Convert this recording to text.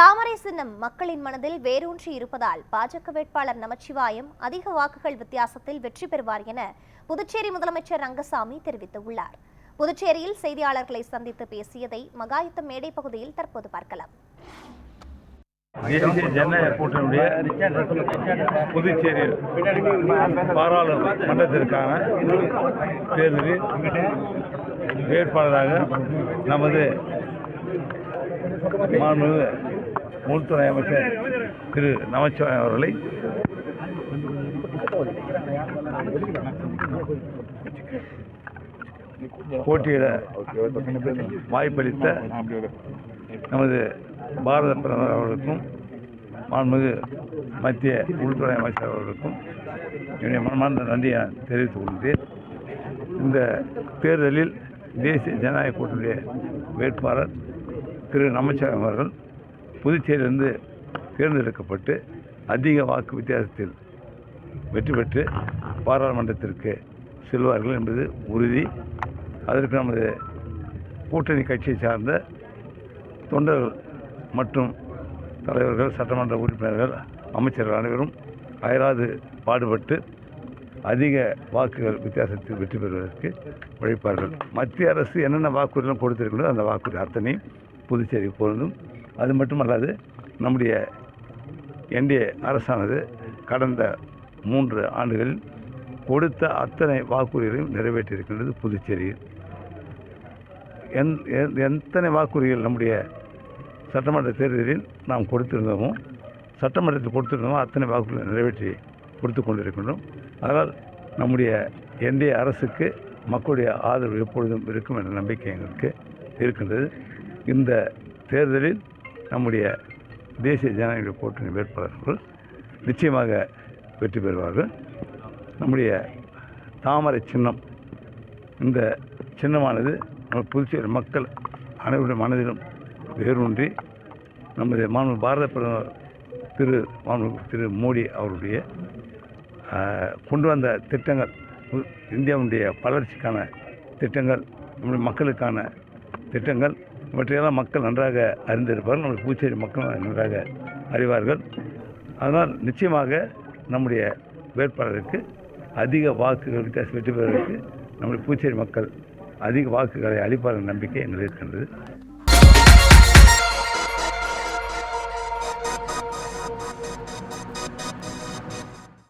தாமரை சின்னம் மக்களின் மனதில் வேரூன்றி இருப்பதால் பாஜக வேட்பாளர் நமச்சிவாயம் அதிக வாக்குகள் வித்தியாசத்தில் வெற்றி பெறுவார் என புதுச்சேரி முதலமைச்சர் ரங்கசாமி தெரிவித்துள்ளார். புதுச்சேரியில் செய்தியாளர்களை சந்தித்து பேசியதை மகாயுத்தம் மேடை பகுதியில் தற்போது பார்க்கலாம். தேசிய ஜனநாயக கூட்டணியுடைய புதுச்சேரி பாராளுமன்றத்திற்கான தேர்தலில் வேட்பாளராக நமது மாண்புமிகு உள்துறை அமைச்சர் திரு நமச்சிவாயம் அவர்களை போட்டியிட வாய்ப்பளித்த நமது பாரத பிரதமர் அவர்களுக்கும் மாண்புமிகு மத்திய உள்துறை அமைச்சர் அவர்களுக்கும் என்னுடைய மனமார்ந்த நன்றியை நான் தெரிவித்துக் கொள்கிறேன். இந்த தேர்தலில் தேசிய ஜனநாயக கூட்டணிய வேட்பாளர் திரு நமச்சிவாயம் அவர்கள் புதுச்சேரியிலிருந்து தேர்ந்தெடுக்கப்பட்டு அதிக வாக்கு வித்தியாசத்தில் வெற்றி பெற்று பாராளுமன்றத்திற்கு செல்வார்கள் என்பது உறுதி. அதற்கு நமது கூட்டணி கட்சியை சார்ந்த தொண்டர்கள் மற்றும் தலைவர்கள் சட்டமன்ற உறுப்பினர்கள் அமைச்சர்கள் அனைவரும் அயராது பாடுபட்டு அதிக வாக்குகள் வித்தியாசத்தில் வெற்றி பெறுவதற்கு உழைப்பார்கள் மத்திய அரசு என்னென்ன வாக்குறுதிகளும் கொடுத்திருக்கிறதோ அந்த வாக்குறுதி அத்தனையும் புதுச்சேரி பொருந்தும் அது மட்டுமல்லாது நம்முடைய என்டிஏ அரசானது கடந்த மூன்று ஆண்டுகளில் கொடுத்த அத்தனை வாக்குறுதிகளையும் நிறைவேற்றியிருக்கின்றது புதுச்சேரியில் எந் எத்தனை வாக்குறுதிகள் நம்முடைய சட்டமன்ற தேர்தலில் நாம் கொடுத்திருந்தோமோ சட்டமன்றத்தில் கொடுத்திருந்தோமோ அத்தனை வாக்குறுதிகளை நிறைவேற்றி கொடுத்து கொண்டிருக்கின்றோம். அதனால் நம்முடைய என்டிஏ அரசுக்கு மக்களுடைய ஆதரவு எப்பொழுதும் இருக்கும் என்ற நம்பிக்கை எங்களுக்கு இருக்கின்றது. இந்த தேர்தலில் நம்முடைய தேசிய ஜனநாயக கூட்டணி வேட்பாளர்கள் நிச்சயமாக வெற்றி பெறுவார்கள். நம்முடைய தாமரை சின்னம் இந்த சின்னமானது நம்ம புதுச்சேரி மக்கள் அனைவருடைய மனதிலும் வேரூன்றி நமது மாண்பு பாரத பிரதமர் திரு மாண்பு திரு மோடி அவருடைய கொண்டு வந்த திட்டங்கள் இந்தியாவுடைய வளர்ச்சிக்கான திட்டங்கள் நம்முடைய மக்களுக்கான திட்டங்கள் இவற்றையெல்லாம் மக்கள் நன்றாக அறிந்திருப்பார்கள். நம்முடைய புதுச்சேரி மக்கள் நன்றாக அறிவார்கள். அதனால் நிச்சயமாக நம்முடைய வேட்பாளருக்கு அதிக வாக்குகள் வித்தியாசம் வெற்றி பெறுவதற்கு நம்முடைய புதுச்சேரி மக்கள் அதிக வாக்குகளை அளிப்பார்கள் நம்பிக்கை எங்களுக்கு இருக்கின்றது.